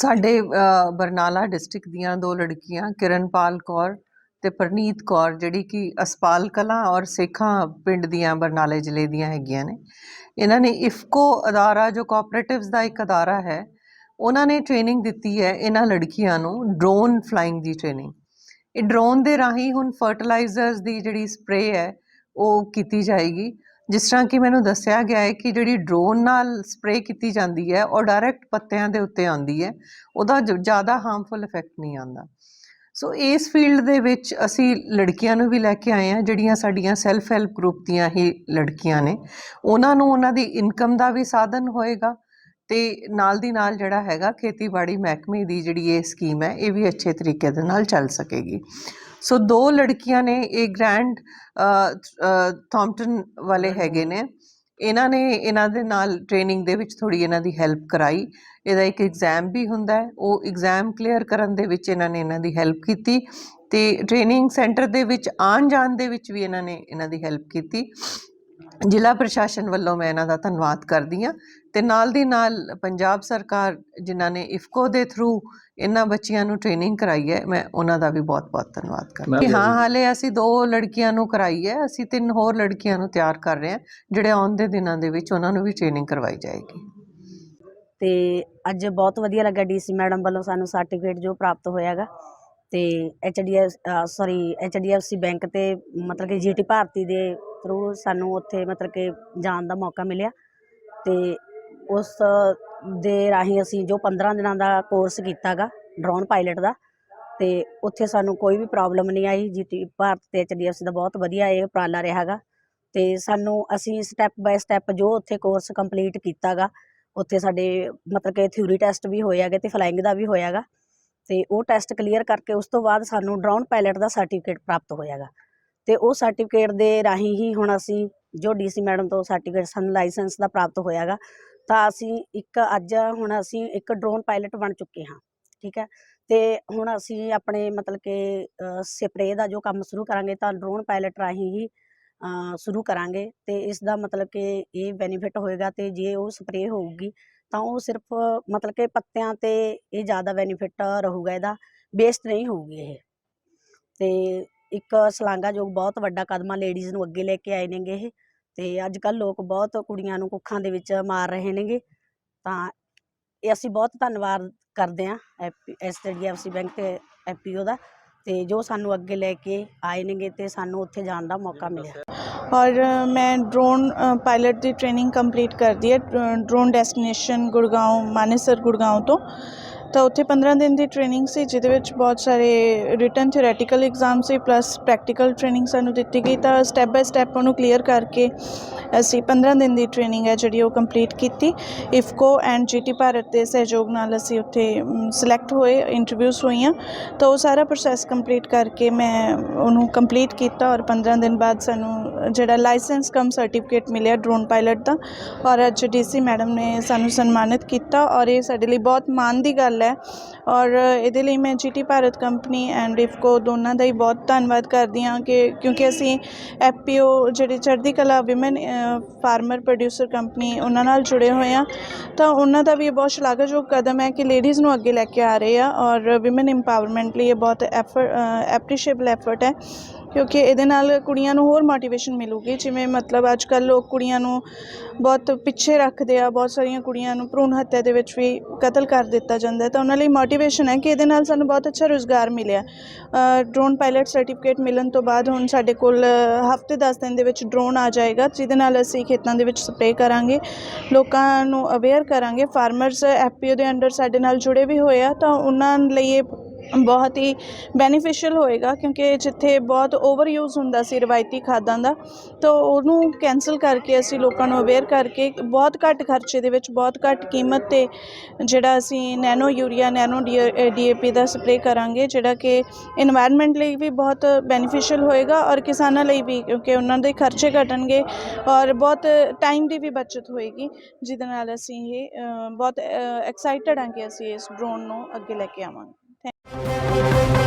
ਸਾਡੇ ਬਰਨਾਲਾ ਡਿਸਟ੍ਰਿਕਟ ਦੀਆਂ ਦੋ ਲੜਕੀਆਂ, ਕਿਰਨਪਾਲ ਕੌਰ ਤੇ ਪ੍ਰਨੀਤ ਕੌਰ, ਜਿਹੜੀ ਕਿ ਅਸਪਾਲ ਕਲਾਂ ਔਰ ਸੇਖਾਂ ਪਿੰਡ ਦੀਆਂ, ਬਰਨਾਲੇ ਜ਼ਿਲ੍ਹੇ ਦੀਆਂ ਹੈਗੀਆਂ ਨੇ। ਇਹਨਾਂ ਨੇ ਇਫਕੋ ਅਦਾਰਾ, ਜੋ ਕੋਆਪਰੇਟਿਵਸ ਦਾ ਇੱਕ ਅਦਾਰਾ ਹੈ, ਉਹਨਾਂ ਨੇ ਟ੍ਰੇਨਿੰਗ ਦਿੱਤੀ ਹੈ ਇਹਨਾਂ ਲੜਕੀਆਂ ਨੂੰ ਡਰੋਨ ਫਲਾਈਂਗ ਦੀ ਟ੍ਰੇਨਿੰਗ ਇਹ ਡਰੋਨ ਦੇ ਰਾਹੀਂ ਹੁਣ ਫਰਟੀਲਾਈਜ਼ਰਸ ਦੀ ਜਿਹੜੀ ਸਪਰੇਅ ਹੈ, ਉਹ ਕੀਤੀ ਜਾਏਗੀ। ਜਿਸ ਤਰ੍ਹਾਂ ਕਿ ਮੈਨੂੰ ਦੱਸਿਆ ਗਿਆ ਹੈ ਕਿ ਜਿਹੜੀ ਡਰੋਨ ਨਾਲ ਸਪਰੇਅ ਕੀਤੀ ਜਾਂਦੀ ਹੈ, ਉਹ ਡਾਇਰੈਕਟ ਪੱਤਿਆਂ ਦੇ ਉੱਤੇ ਆਉਂਦੀ ਹੈ। ਉਹਦਾ ਜ- ਜ਼ਿਆਦਾ ਹਾਰਮਫੁਲ ਇਫੈਕਟ ਨਹੀਂ ਆਉਂਦਾ। ਸੋ ਇਸ ਫੀਲਡ ਦੇ ਵਿੱਚ ਅਸੀਂ ਲੜਕੀਆਂ ਨੂੰ ਵੀ ਲੈ ਕੇ ਆਏ ਹਾਂ, ਜਿਹੜੀਆਂ ਸਾਡੀਆਂ ਸੈਲਫ ਹੈਲਪ ਗਰੁੱਪ ਦੀਆਂ ਹੀ ਲੜਕੀਆਂ ਨੇ। ਉਹਨਾਂ ਨੂੰ ਉਹਨਾਂ ਦੀ ਇਨਕਮ ਦਾ ਵੀ ਸਾਧਨ ਹੋਏਗਾ ਤੇ ਨਾਲ ਦੀ ਨਾਲ ਜਿਹੜਾ ਹੈਗਾ ਖੇਤੀਬਾੜੀ ਮਹਿਕਮੇ ਦੀ ਜਿਹੜੀ ਇਹ ਸਕੀਮ ਹੈ, ਇਹ ਵੀ ਅੱਛੇ ਤਰੀਕੇ ਦੇ ਨਾਲ ਚੱਲ ਸਕੇਗੀ। ਸੋ ਦੋ ਲੜਕੀਆਂ ਨੇ ਇਹ ਗ੍ਰੈਂਡ ਥੌਮਪਟਨ ਵਾਲੇ ਹੈਗੇ ਨੇ। ਇਹਨਾਂ ਨੇ ਇਹਨਾਂ ਦੇ ਨਾਲ ਟ੍ਰੇਨਿੰਗ ਦੇ ਵਿੱਚ ਥੋੜੀ ਇਹਨਾਂ ਦੀ ਹੈਲਪ ਕਰਾਈ। ਇਹਦਾ ਇੱਕ ਐਗਜ਼ਾਮ ਵੀ ਹੁੰਦਾ ਹੈ। ਉਹ ਐਗਜ਼ਾਮ ਕਲੀਅਰ ਕਰਨ ਦੇ ਵਿੱਚ ਇਹਨਾਂ ਨੇ ਇਹਨਾਂ ਦੀ ਹੈਲਪ ਕੀਤੀ ਤੇ ਟ੍ਰੇਨਿੰਗ ਸੈਂਟਰ ਦੇ ਵਿੱਚ ਆਉਣ ਜਾਣ ਦੇ ਵਿੱਚ ਵੀ ਇਹਨਾਂ ਨੇ ਇਹਨਾਂ ਦੀ ਹੈਲਪ ਕੀਤੀ। ਜ਼ਿਲ੍ਹਾ ਪ੍ਰਸ਼ਾਸਨ ਵੱਲੋਂ ਮੈਂ ਇਹਨਾਂ ਦਾ ਧੰਨਵਾਦ ਕਰਦੀ ਹਾਂ ਤੇ ਨਾਲ ਦੀ ਨਾਲ ਪੰਜਾਬ ਸਰਕਾਰ ਜਿਨ੍ਹਾਂ ਨੇ ਇਫਕੋ ਦੇ ਥਰੂ ਇਹਨਾਂ ਬੱਚੀਆਂ ਨੂੰ ਟ੍ਰੇਨਿੰਗ ਕਰਾਈ ਹੈ ਮੈਂ ਉਹਨਾਂ ਦਾ ਵੀ ਬਹੁਤ-ਬਹੁਤ ਧੰਨਵਾਦ ਕਰਦੀ ਹਾਂ। ਹਾਂ ਹਾਲੇ ਅਸੀਂ ਦੋ ਲੜਕੀਆਂ ਨੂੰ ਕਰਾਈ ਹੈ ਅਸੀਂ ਤਿੰਨ ਹੋਰ ਲੜਕੀਆਂ ਨੂੰ ਤਿਆਰ ਕਰ ਰਹੇ ਹਾਂ ਜਿਹੜੇ ਆਉਣ ਦੇ ਦਿਨਾਂ ਦੇ ਵਿੱਚ ਉਹਨਾਂ ਨੂੰ ਵੀ ਟ੍ਰੇਨਿੰਗ ਕਰਵਾਈ ਜਾਏਗੀ। ਤੇ ਅੱਜ ਬਹੁਤ ਵਧੀਆ ਲੱਗਾ ਡੀਸੀ ਮੈਡਮ ਵੱਲੋਂ ਸਾਨੂੰ ਸਰਟੀਫਿਕੇਟ ਜੋ ਪ੍ਰਾਪਤ ਹੋਇਆਗਾ ਤੇ ਐਚਡੀਐਫ ਸੌਰੀ ਐਚਡੀਐਫਸੀ ਬੈਂਕ ਤੇ ਮਤਲਬ ਕਿ ਜੀਟੀ ਭਾਰਤੀ ਦੇ ਥਰੂ ਸਾਨੂੰ ਉੱਥੇ ਮਤਲਬ ਕਿ ਜਾਣ ਦਾ ਮੌਕਾ ਮਿਲਿਆ ਤੇ ਉਸ ਦੇ ਰਾਹੀਂ ਅਸੀਂ ਜੋ 15 ਦਿਨਾਂ ਦਾ ਕੋਰਸ ਕੀਤਾਗਾ ਡਰੋਨ ਪਾਇਲਟ ਦਾ, ਤੇ ਉੱਥੇ ਸਾਨੂੰ ਕੋਈ ਵੀ ਪ੍ਰੋਬਲਮ ਨਹੀਂ ਆਈ ਜੀਟੀ ਭਾਰਤ ਤੇ ਐਚਡੀਐਫਸੀ ਦਾ ਬਹੁਤ ਵਧੀਆ ਇਹ ਉਪਰਾਲਾ ਰਿਹਾਗਾ ਤੇ ਸਾਨੂੰ ਅਸੀਂ ਸਟੈਪ ਬਾਏ ਸਟੈਪ ਜੋ ਉੱਥੇ ਕੋਰਸ ਕੰਪਲੀਟ ਕੀਤਾਗਾ, ਉੱਥੇ ਸਾਡੇ ਮਤਲਬ ਕਿ ਥਿਊਰੀ ਟੈਸਟ ਵੀ ਹੋਏ ਹੈਗੇ ਤੇ ਫਲਾਈਂਗ ਦਾ ਵੀ ਹੋਇਆਗਾ ਤੇ ਉਹ ਟੈਸਟ ਕਲੀਅਰ ਕਰਕੇ ਉਸ ਤੋਂ ਬਾਅਦ ਸਾਨੂੰ ਡਰੋਨ ਪਾਇਲਟ ਦਾ ਸਰਟੀਫਿਕੇਟ ਪ੍ਰਾਪਤ ਹੋਇਆਗਾ। ਤੇ ਉਹ ਸਰਟੀਫਿਕੇਟ ਦੇ ਰਾਹੀਂ ਹੀ ਹੁਣ ਅਸੀਂ ਜੋ ਡੀਸੀ ਮੈਡਮ ਤੋਂ ਸਰਟੀਫਿਕੇਟ ਸਾਨੂੰ ਲਾਇਸੈਂਸ ਦਾ ਪ੍ਰਾਪਤ ਹੋਇਆਗਾ, ਤਾਂ ਅਸੀਂ ਇੱਕ ਅੱਜ ਹੁਣ ਅਸੀਂ ਇੱਕ ਡਰੋਨ ਪਾਇਲਟ ਬਣ ਚੁੱਕੇ ਹਾਂ, ਠੀਕ ਹੈ? ਤੇ ਹੁਣ ਅਸੀਂ ਆਪਣੇ ਮਤਲਬ ਕਿ ਸਪਰੇਅ ਦਾ ਜੋ ਕੰਮ ਸ਼ੁਰੂ ਕਰਾਂਗੇ ਤਾਂ ਡਰੋਨ ਪਾਇਲਟ ਰਾਹੀਂ ਹੀ ਸ਼ੁਰੂ ਕਰਾਂਗੇ ਤੇ ਇਸ ਦਾ ਮਤਲਬ ਕਿ ਇਹ ਬੈਨੀਫਿਟ ਹੋਏਗਾ ਤੇ ਜੇ ਉਹ ਸਪਰੇਅ ਹੋਊਗੀ ਤਾਂ ਉਹ ਸਿਰਫ ਮਤਲਬ ਕਿ ਪੱਤਿਆਂ ਤੇ ਇਹ ਜ਼ਿਆਦਾ ਬੈਨੀਫਿਟ ਰਹੂਗਾ ਇਹਦਾ ਵੇਸਟ ਨਹੀਂ ਹੋਊਗੀ ਇਹ। ਤੇ ਇੱਕ ਸ਼ਲਾਘਾਯੋਗ ਬਹੁਤ ਵੱਡਾ ਕਦਮ ਆ ਲੇਡੀਜ਼ ਨੂੰ ਅੱਗੇ ਲੈ ਕੇ ਆਏ ਨੇਗੇ ਇਹ ਤੇ ਅੱਜ ਕੱਲ ਲੋਕ ਬਹੁਤ ਕੁੜੀਆਂ ਨੂੰ ਕੁੱਖਾਂ ਦੇ ਵਿੱਚ ਮਾਰ ਰਹੇ ਨੇਗੇ। ਤਾਂ ਇਹ ਅਸੀਂ ਬਹੁਤ ਧੰਨਵਾਦ ਕਰਦੇ ਹਾਂ ਐਸਡੀਐਫਸੀ ਬੈਂਕ ਤੇ ਐਪੀਓ ਦਾ ਤੇ ਜੋ ਸਾਨੂੰ ਅੱਗੇ ਲੈ ਕੇ ਆਏ ਨੇਗੇ ਤੇ ਸਾਨੂੰ ਉੱਥੇ ਜਾਣ ਦਾ ਮੌਕਾ ਮਿਲਿਆ। ਔਰ ਮੈਂ ਡਰੋਨ ਪਾਇਲਟ ਦੀ ਟ੍ਰੇਨਿੰਗ ਕੰਪਲੀਟ ਕਰਦੀ ਹੈ ਡਰੋਨ ਡੈਸਟੀਨੇਸ਼ਨ ਗੁੜਗਾਉਂ ਮਾਨੇਸਰ ਗੁੜਗਾਉਂ ਤੋਂ। ਤਾਂ ਉੱਥੇ 15 ਦਿਨ ਦੀ ਟ੍ਰੇਨਿੰਗ ਸੀ, ਜਿਹਦੇ ਵਿੱਚ ਬਹੁਤ ਸਾਰੇ ਰਿਟਨ ਥਿਓਰੈਟੀਕਲ ਐਗਜ਼ਾਮ ਸੀ ਪਲੱਸ ਪ੍ਰੈਕਟੀਕਲ ਟ੍ਰੇਨਿੰਗ ਸਾਨੂੰ ਦਿੱਤੀ ਗਈ ਤਾਂ ਸਟੈਪ ਬਾਏ ਸਟੈਪ ਉਹਨੂੰ ਕਲੀਅਰ ਕਰਕੇ ਅਸੀਂ 15 ਦਿਨ ਦੀ ਟ੍ਰੇਨਿੰਗ ਹੈ ਜਿਹੜੀ ਉਹ ਕੰਪਲੀਟ ਕੀਤੀ। ਇਫਕੋ ਐਂਡ ਜੀਟੀ ਭਾਰਤ ਦੇ ਸਹਿਯੋਗ ਨਾਲ ਅਸੀਂ ਉੱਥੇ ਸਿਲੈਕਟ ਹੋਏ ਇੰਟਰਵਿਊਜ਼ ਹੋਈਆਂ। ਤਾਂ ਉਹ ਸਾਰਾ ਪ੍ਰੋਸੈਸ ਕੰਪਲੀਟ ਕਰਕੇ ਮੈਂ ਉਹਨੂੰ ਕੰਪਲੀਟ ਕੀਤਾ ਔਰ 15 ਦਿਨ ਬਾਅਦ ਸਾਨੂੰ ਜਿਹੜਾ ਲਾਇਸੈਂਸ ਕਮ ਸਰਟੀਫਿਕੇਟ ਮਿਲਿਆ ਡਰੋਨ ਪਾਇਲਟ ਦਾ, ਔਰ ਅੱਜ ਡੀਸੀ ਮੈਡਮ ਨੇ ਸਾਨੂੰ ਸਨਮਾਨਿਤ ਕੀਤਾ ਔਰ ਇਹ ਸਾਡੇ ਲਈ ਬਹੁਤ ਮਾਣ ਦੀ ਗੱਲ ਹੈ। ਔਰ ਇਹਦੇ ਲਈ ਮੈਂ ਜੀਟੀ ਭਾਰਤ ਕੰਪਨੀ ਐਂਡ ਰਿਫਕੋ ਦੋਨਾਂ ਦਾ ਹੀ ਬਹੁਤ ਧੰਨਵਾਦ ਕਰਦੀ ਹਾਂ ਕਿ ਕਿਉਂਕਿ ਅਸੀਂ ਐਪੀਓ ਜਿਹੜੀ ਚੜ੍ਹਦੀ ਕਲਾ ਵਿਮਨ ਫਾਰਮਰ ਪ੍ਰੋਡਿਊਸਰ ਕੰਪਨੀ ਉਹਨਾਂ ਨਾਲ ਜੁੜੇ ਹੋਏ ਆ ਤਾਂ ਉਹਨਾਂ ਦਾ ਵੀ ਇਹ ਬਹੁਤ ਸ਼ਲਾਘਾਯੋਗ ਕਦਮ ਹੈ ਕਿ ਲੇਡੀਜ਼ ਨੂੰ ਅੱਗੇ ਲੈ ਕੇ ਆ ਰਹੇ ਆ ਔਰ ਵਿਮਨ ਇੰਪਾਵਰਮੈਂਟ ਲਈ ਇਹ ਬਹੁਤ ਐਫਰਟ ਐਪਰੀਸ਼ੀਏਬਲ ਐਫਰਟ ਹੈ। ਕਿਉਂਕਿ ਇਹਦੇ ਨਾਲ ਕੁੜੀਆਂ ਨੂੰ ਹੋਰ ਮੋਟੀਵੇਸ਼ਨ ਮਿਲੂਗੀ। ਜਿਵੇਂ ਮਤਲਬ ਅੱਜ ਕੱਲ੍ਹ ਲੋਕ ਕੁੜੀਆਂ ਨੂੰ ਬਹੁਤ ਪਿੱਛੇ ਰੱਖਦੇ ਆ, ਬਹੁਤ ਸਾਰੀਆਂ ਕੁੜੀਆਂ ਨੂੰ ਭਰੂਣ ਹੱਤਿਆ ਦੇ ਵਿੱਚ ਵੀ ਕਤਲ ਕਰ ਦਿੱਤਾ ਜਾਂਦਾ ਤਾਂ ਉਹਨਾਂ ਲਈ ਮੋਟੀਵੇਸ਼ਨ ਹੈ ਕਿ ਇਹਦੇ ਨਾਲ ਸਾਨੂੰ ਬਹੁਤ ਅੱਛਾ ਰੁਜ਼ਗਾਰ ਮਿਲਿਆ। ਡਰੋਨ ਪਾਇਲਟ ਸਰਟੀਫਿਕੇਟ ਮਿਲਣ ਤੋਂ ਬਾਅਦ ਹੁਣ ਸਾਡੇ ਕੋਲ ਹਫ਼ਤੇ 10 ਦਿਨ ਦੇ ਵਿੱਚ ਡਰੋਨ ਆ ਜਾਏਗਾ, ਜਿਹਦੇ ਨਾਲ ਅਸੀਂ ਖੇਤਾਂ ਦੇ ਵਿੱਚ ਸਪਰੇਅ ਕਰਾਂਗੇ। ਲੋਕਾਂ ਨੂੰ ਅਵੇਅਰ ਕਰਾਂਗੇ। ਫਾਰਮਰਸ ਐਫਪੀਓ ਦੇ ਅੰਡਰ ਸਾਡੇ ਨਾਲ ਜੁੜੇ ਵੀ ਹੋਏ ਆ, ਤਾਂ ਉਹਨਾਂ ਲਈ ਇਹ ਬਹੁਤ ਹੀ ਬੈਨੀਫੀਸ਼ੀਅਲ ਹੋਏਗਾ ਕਿਉਂਕਿ ਜਿੱਥੇ ਬਹੁਤ ਓਵਰ ਯੂਜ਼ ਹੁੰਦਾ ਸੀ ਰਵਾਇਤੀ ਖਾਦਾਂ ਦਾ, ਤਾਂ ਉਹਨੂੰ ਕੈਨਸਲ ਕਰਕੇ ਅਸੀਂ ਲੋਕਾਂ ਨੂੰ ਅਵੇਅਰ ਕਰਕੇ ਬਹੁਤ ਘੱਟ ਖਰਚੇ ਦੇ ਵਿੱਚ ਬਹੁਤ ਘੱਟ ਕੀਮਤ ਤੇ ਜਿਹੜਾ ਅਸੀਂ ਨੈਨੋ ਯੂਰੀਆ ਨੈਨੋ ਡੀਏਪੀ ਦਾ ਸਪਰੇਅ ਕਰਾਂਗੇ, ਜਿਹੜਾ ਕਿ এনवायरमेंट ਲਈ ਵੀ ਬਹੁਤ ਬੈਨੀਫੀਸ਼ੀਅਲ ਹੋਏਗਾ ਔਰ ਕਿਸਾਨਾਂ ਲਈ ਵੀ, ਕਿਉਂਕਿ ਉਹਨਾਂ ਦੇ ਖਰਚੇ ਘਟਣਗੇ ਔਰ ਬਹੁਤ ਟਾਈਮ ਦੀ ਵੀ ਬਚਤ ਹੋਏਗੀ, ਜਿਹਦੇ ਨਾਲ ਅਸੀਂ ਇਹ ਬਹੁਤ ਐਕਸਾਈਟਡ ਹਾਂ ਕਿ ਅਸੀਂ ਇਸ ਡਰੋਨ ਨੂੰ ਅੱਗੇ ਲੈ ਕੇ ਆਵਾਂਗੇ। Thank you.